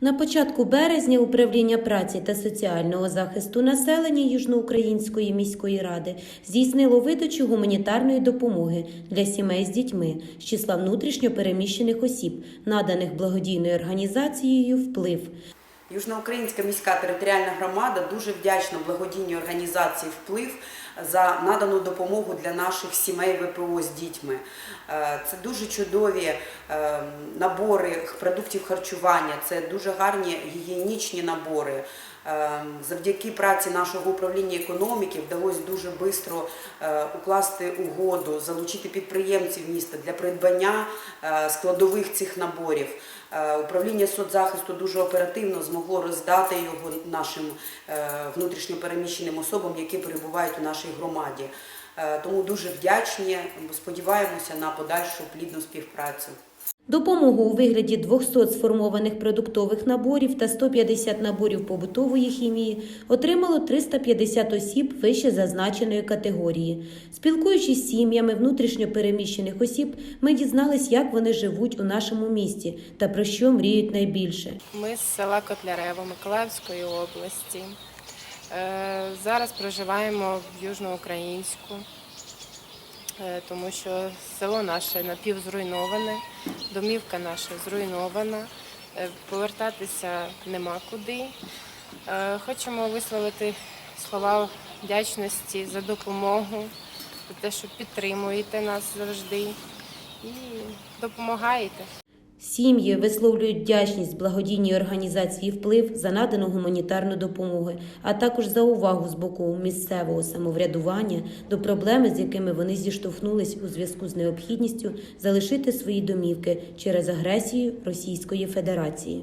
На початку березня управління праці та соціального захисту населення Южноукраїнської міської ради здійснило видачу гуманітарної допомоги для сімей з дітьми з числа внутрішньо переміщених осіб, наданих благодійною організацією вплив. Южноукраїнська міська територіальна громада дуже вдячна благодійній організації Вплив за надану допомогу для наших сімей ВПО з дітьми. Е, Це дуже чудові е, набори продуктів харчування, це дуже гарні гігієнічні набори. Е, Завдяки праці нашого управління економіки вдалося дуже швидко укласти угоду, залучити підприємців міста для придбання складових цих наборів. Е, Управління соцзахисту дуже оперативно змогло роздати його нашим е, внутрішньопереміщеним особам, які перебувають у нашій громаді. Е, Тому дуже вдячні. Сподіваємося на подальшу плідну співпрацю. Допомогу у вигляді 200 сформованих продуктових наборів та 150 наборів побутової хімії отримало 350 осіб вище зазначеної категорії. Спілкуючись з сім'ями внутрішньо переміщених осіб, ми дізнались, як вони живуть у нашому місті та про що мріють найбільше. Ми з села Котлярево Миколаївської області. Е, Зараз проживаємо в Южноукраїнську, тому що село наше напівзруйноване, домівка наша зруйнована, е, повертатися нема куди. Е, Хочемо висловити слова вдячності за допомогу, за те, що підтримуєте нас завжди і допомагаєте. Сім'ї висловлюють вдячність благодійній організації вплив за надану гуманітарну допомогу, а також за увагу з боку місцевого самоврядування до проблеми, з якими вони зіштовхнулись у зв'язку з необхідністю залишити свої домівки через агресію Російської Федерації.